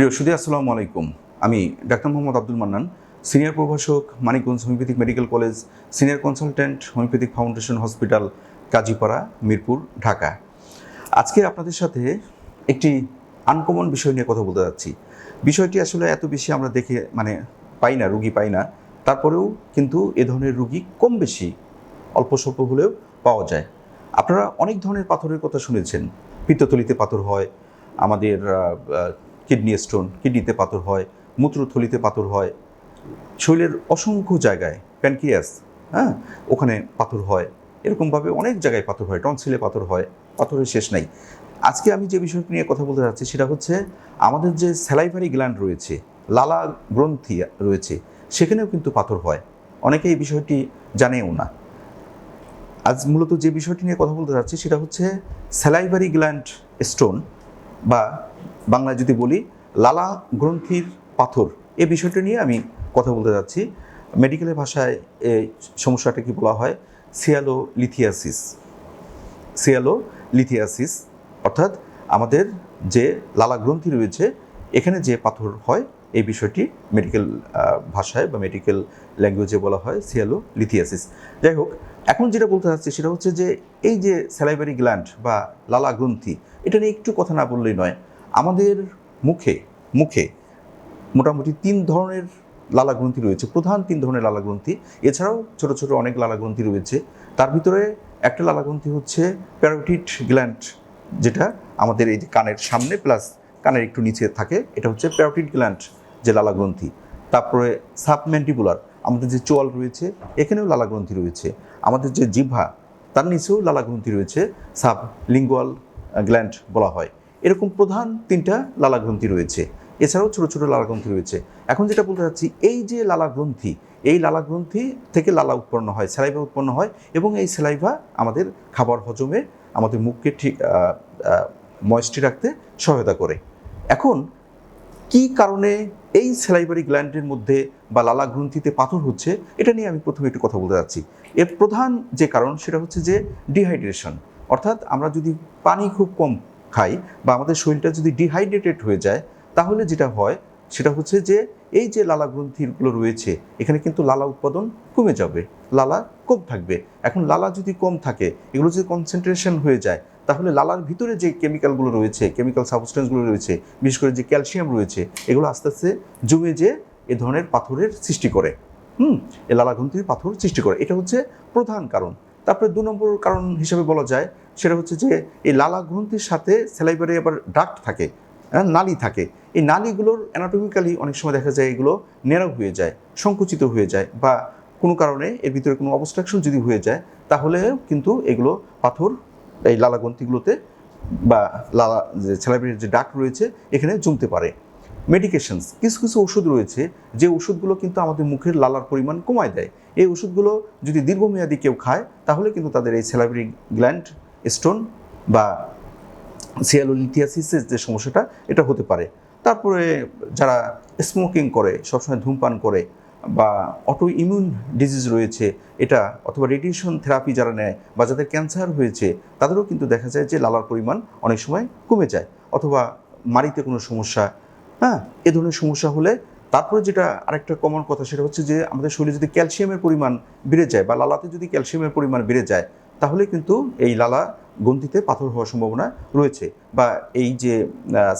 প্রিয় সুদী আসসালামু আলাইকুম। আমি ডাক্তার মোহাম্মদ আব্দুল মান্নান, সিনিয়র প্রভাষক, Manikganj homeopathic medical college, senior consultant homeopathic foundation hospital, Kazipara, Mirpur, Dhaka. আজকে আপনাদের সাথে একটি আনকমন বিষয় নিয়ে কথা বলতে যাচ্ছি। বিষয়টি আসলে এত বেশি আমরা দেখে মানে পাই না, রুগী পাই না। তারপরেও কিন্তু এ ধরনের রুগী কম বেশি, অল্প স্বল্প হলেও পাওয়া যায়। আপনারা অনেক ধরনের পাথরের কথা শুনেছেন। পিত্তথলিতে পাথর হয়, আমাদের কিডনি স্টোন, কিডনিতে পাথর হয়, মূত্রথলিতে পাথর হয়। শরীরের অসংখ্য জায়গায়, প্যানক্রিয়াস হ্যাঁ ওখানে পাথর হয়। এরকমভাবে অনেক জায়গায় পাথর হয়, টনসিলে পাথর হয়, পাথরের শেষ নাই। আজকে আমি যে বিষয়টি নিয়ে কথা বলতে যাচ্ছি সেটা হচ্ছে আমাদের যে স্যালাইভারি গ্ল্যান্ড রয়েছে, লালা গ্রন্থি রয়েছে, সেখানেও কিন্তু পাথর হয়। অনেকে এই বিষয়টি জানেও না। আজ মূলত যে বিষয়টি নিয়ে কথা বলতে যাচ্ছি সেটা হচ্ছে স্যালাইভারি গ্ল্যান্ড স্টোন বা বাংলায় যদি বলি, লালা গ্রন্থির পাথর, এ বিষয়টা নিয়ে আমি কথা বলতে যাচ্ছি। মেডিকেলের ভাষায় এই সমস্যাটাকে বলা হয়? সিয়ালো লিথিয়াসিস সিয়ালো লিথিয়াসিস অর্থাৎ আমাদের যে লালা গ্রন্থি রয়েছে, এখানে যে পাথর হয়, এই বিষয়টি মেডিকেল ভাষায় বা মেডিকেল ল্যাঙ্গুয়েজে বলা হয় সিয়ালো লিথিয়াসিস যাই হোক এখন যেটা বলতে চাচ্ছি সেটা হচ্ছে যে এই যে স্যালাইভারি গ্ল্যান্ড বা লালা গ্রন্থি, এটা নিয়ে একটু কথা না বললেই নয়। আমাদের মুখে মুখে মোটামুটি তিন ধরনের লালা গ্রন্থি রয়েছে, প্রধান তিন ধরনের লালা গ্রন্থি। এছাড়াও ছোট ছোট অনেক লালা গ্রন্থি রয়েছে। তার ভিতরে একটা লালা গ্রন্থি হচ্ছে প্যারোটিড গ্ল্যান্ড যেটা আমাদের এই যে কানের সামনে প্লাস কানের একটু নিচে থাকে, এটা হচ্ছে প্যারোটিড গ্ল্যান্ড যে লালা গ্রন্থি। তারপরে সাবমেন্টিবুলার আমাদের যে চোয়াল রয়েছে, এখানেও লালা গ্রন্থি রয়েছে। আমাদের যে জিভা তার নিচেও লালা গ্রন্থি রয়েছে, সাব লিঙ্গুয়াল গ্ল্যান্ড বলা হয়। এরকম প্রধান তিনটা লালা গ্রন্থি রয়েছে। এছাড়াও ছোটো ছোটো লালা গ্রন্থি রয়েছে। এখন যেটা বলতে চাচ্ছি, এই যে লালা গ্রন্থি এই লালা গ্রন্থি থেকে লালা উৎপন্ন হয়, স্যালাইভা উৎপন্ন হয় এবং এই স্যালাইভা আমাদের খাবার হজমে, আমাদের মুখকে ঠিক ময়েস্টি রাখতে সহায়তা করে। এখন কি কারণে এই স্যালাইভারি গ্ল্যান্ডের মধ্যে বা লালা গ্রন্থিতে পাথর হচ্ছে, এটা নিয়ে আমি প্রথমে একটু কথা বলতে যাচ্ছি। এর প্রধান যে কারণ, সেটা হচ্ছে যে ডিহাইড্রেশন অর্থাৎ আমরা যদি পানি খুব কম খাই বা আমাদের শরীরটা যদি ডিহাইড্রেটেড হয়ে যায়, তাহলে যেটা হয়, সেটা হচ্ছে যে এই যে লালা গ্রন্থিগুলো রয়েছে, এখানে কিন্তু লালা উৎপাদন কমে যাবে, লালা কম থাকবে। এখন লালা যদি কম থাকে, এগুলো যদি কনসেন্ট্রেশন হয়ে যায় তাহলে লালার ভিতরে যে কেমিক্যালগুলো রয়েছে কেমিক্যাল সাবস্টেন্সগুলো রয়েছে বিশেষ করে যে ক্যালসিয়াম রয়েছে এগুলো আস্তে আস্তে জমে যে এ ধরনের পাথরের সৃষ্টি করে। হুম? এই লালা গ্রন্থির পাথর সৃষ্টি করে। এটা হচ্ছে প্রধান কারণ। তারপরে দু নম্বর কারণ হিসেবে বলা যায় সেটা হচ্ছে যে এই লালা গ্রন্থির সাথে সেলাইবারে আবার ডাক্ট থাকে হ্যাঁ, নালী থাকে। এই নালিগুলোর অ্যানাটমিক্যালি অনেক সময় দেখা যায় এগুলো ন্যারো হয়ে যায় সংকুচিত হয়ে যায় বা কোনো কারণে এর ভিতরে কোনো অবস্ট্রাকশন যদি হয়ে যায় তাহলে কিন্তু এগুলো পাথর এই লালা গ্রন্থিগুলোতে বা লালা যে ছেলাপির যে ডাক রয়েছে, এখানে জমতে পারে। মেডিকেশনস কিছু কিছু ওষুধ রয়েছে, যে ওষুধগুলো কিন্তু আমাদের মুখের লালার পরিমাণ কমায় দেয়। এই ওষুধগুলো যদি দীর্ঘমেয়াদী কেউ খায়, তাহলে কিন্তু তাদের এই সেলাব্রি গ্ল্যান্ড স্টোন বা সিয়ালোলিথিয়াসিসের যে সমস্যাটা, এটা হতে পারে। তারপরে যারা স্মোকিং করে, সবসময় ধূমপান করে বা অটো ইমিউন ডিজিজ রয়েছে, এটা অথবা রেডিয়েশন থেরাপি যারা নেয় বা যাদের ক্যান্সার হয়েছে, তাদেরও কিন্তু দেখা যায় যে লালার পরিমাণ অনেক সময় কমে যায়। অথবা মাড়িতে কোনো সমস্যা হ্যাঁ এ ধরনের সমস্যা হলে তারপরে যেটা আরেকটা কমন কথা সেটা হচ্ছে যে আমাদের শরীরে যদি ক্যালসিয়ামের পরিমাণ বেড়ে যায় বা লালাতে যদি ক্যালসিয়ামের পরিমাণ বেড়ে যায়, তাহলে কিন্তু এই লালা গ্রন্থিতে পাথর হওয়ার সম্ভাবনা রয়েছে বা এই যে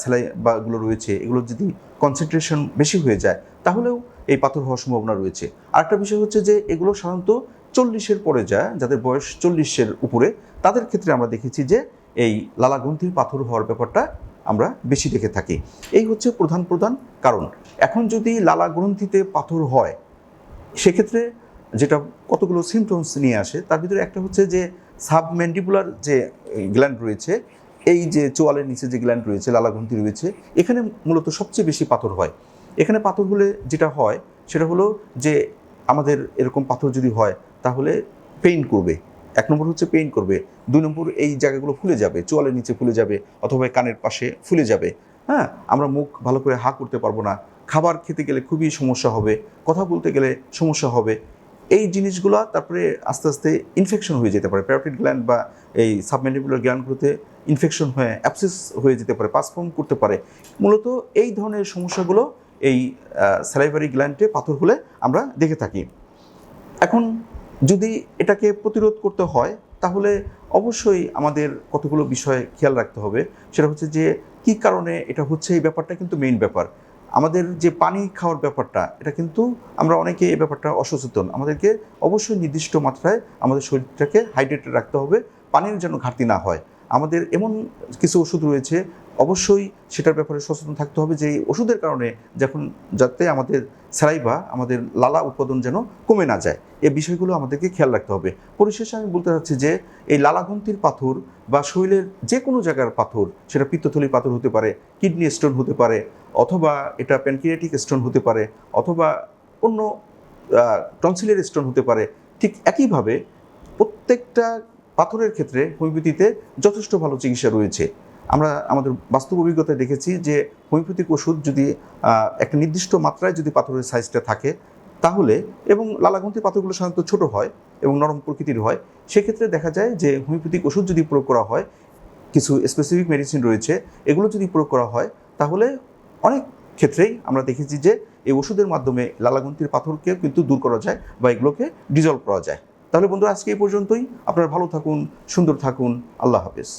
সেলাই বাগুলো রয়েছে, এগুলোর যদি কনসেন্ট্রেশন বেশি হয়ে যায়, তাহলেও এই পাথর হওয়ার সম্ভাবনা রয়েছে। আরেকটা বিষয় হচ্ছে যে এগুলো সাধারণত চল্লিশের পরে যায়, যাদের বয়স চল্লিশের উপরে, তাদের ক্ষেত্রে আমরা দেখেছি যে এই লালা গ্রন্থির পাথর হওয়ার ব্যাপারটা আমরা বেশি দেখে থাকি। এই হচ্ছে প্রধান প্রধান কারণ। এখন যদি লালা গ্রন্থিতে পাথর হয়, সেক্ষেত্রে যেটা কতগুলো সিমটমস নিয়ে আসে, তার ভিতরে একটা হচ্ছে যে সাবমেন্ডিবুলার যে গ্ল্যান্ড রয়েছে, এই যে চোয়ালের নিচে যে গ্ল্যান্ড রয়েছে লালা গ্রন্থি রয়েছে, এখানে মূলত সবচেয়ে বেশি পাথর হয়। এখানে পাথর হলে যেটা হয়, সেটা হলো যে আমাদের এরকম পাথর যদি হয়, তাহলে পেইন করবে। এক নম্বর হচ্ছে পেইন করবে। দুই নম্বর এই জায়গাগুলো ফুলে যাবে, চোয়ালের নিচে ফুলে যাবে, অথবা কানের পাশে ফুলে যাবে। হ্যাঁ আমরা মুখ ভালো করে হা করতে পারব না। খাবার খেতে গেলে খুবই সমস্যা হবে, কথা বলতে গেলে সমস্যা হবে। এই জিনিসগুলো তারপরে আস্তে আস্তে ইনফেকশন হয়ে যেতে পারে। প্যারোটিড গ্ল্যান্ড বা এই সাবমেন্ডিবুলার গ্ল্যান্ডগুলোতে ইনফেকশন হয়ে অ্যাপসিস হয়ে যেতে পারে পাসফর্ম করতে পারে। মূলত এই ধরনের সমস্যাগুলো এই স্যালাইভারি গ্ল্যান্ডে পাথর হলে আমরা দেখে থাকি। এখন যদি এটাকে প্রতিরোধ করতে হয়, তাহলে অবশ্যই আমাদের কতগুলো বিষয় খেয়াল রাখতে হবে। সেটা হচ্ছে যে, কি কারণে এটা হচ্ছে, এই ব্যাপারটা কিন্তু মেইন ব্যাপার। আমাদের যে পানি খাওয়ার ব্যাপারটা, এটা কিন্তু আমরা অনেকে এই ব্যাপারটা অসচেতন। আমাদেরকে অবশ্যই নির্দিষ্ট মাত্রায় আমাদের শরীরটাকে হাইড্রেটেড রাখতে হবে, পানির যেন ঘাটতি না হয়। আমাদের এমন কিছু ওষুধ রয়েছে অবশ্যই সেটার ব্যাপারে সচেতন থাকতে হবে যে ওষুধের কারণে যখন যাতে আমাদের স্যালাইভা আমাদের লালা উৎপাদন যেন কমে না যায়। এই বিষয়গুলো আমাদেরকে খেয়াল রাখতে হবে। পরিশেষে আমি বলতে চাচ্ছি যে এই লালাগ্রন্থির পাথর বা শরীরের যে কোনো জায়গার পাথর, সেটা পিত্তথলি পাথর হতে পারে, কিডনি স্টোন হতে পারে, অথবা এটা প্যানক্রিয়াটিক স্টোন হতে পারে, অথবা অন্য টনসিলের স্টোন হতে পারে, ঠিক একইভাবে প্রত্যেকটা পাথরের ক্ষেত্রে হোমিওপ্যাথিতে যথেষ্ট ভালো চিকিৎসা রয়েছে। আমরা আমাদের বাস্তব অভিজ্ঞতায় দেখেছি যে হোমিওপ্যাথিক ওষুধ যদি একটা নির্দিষ্ট মাত্রায় যদি পাথরের সাইজটা থাকে, তাহলে এবং লালাগ্রন্থির পাথরগুলো সাধারণত ছোট হয় এবং নরম প্রকৃতির হয়, সেক্ষেত্রে দেখা যায় যে হোমিওপ্যাথিক ওষুধ যদি প্রয়োগ করা হয়, কিছু স্পেসিফিক মেডিসিন রয়েছে, এগুলো যদি প্রয়োগ করা হয়, তাহলে অনেক ক্ষেত্রেই আমরা দেখেছি যে এই ওষুধের মাধ্যমে লালাগ্রন্থির পাথরকে কিন্তু দূর করা যায় বা এগুলোকে ডিজলভ করা যায়। তাহলে বন্ধুরা, আজকে এই পর্যন্তই। আপনারা ভালো থাকুন, সুন্দর থাকুন। আল্লাহ হাফেজ।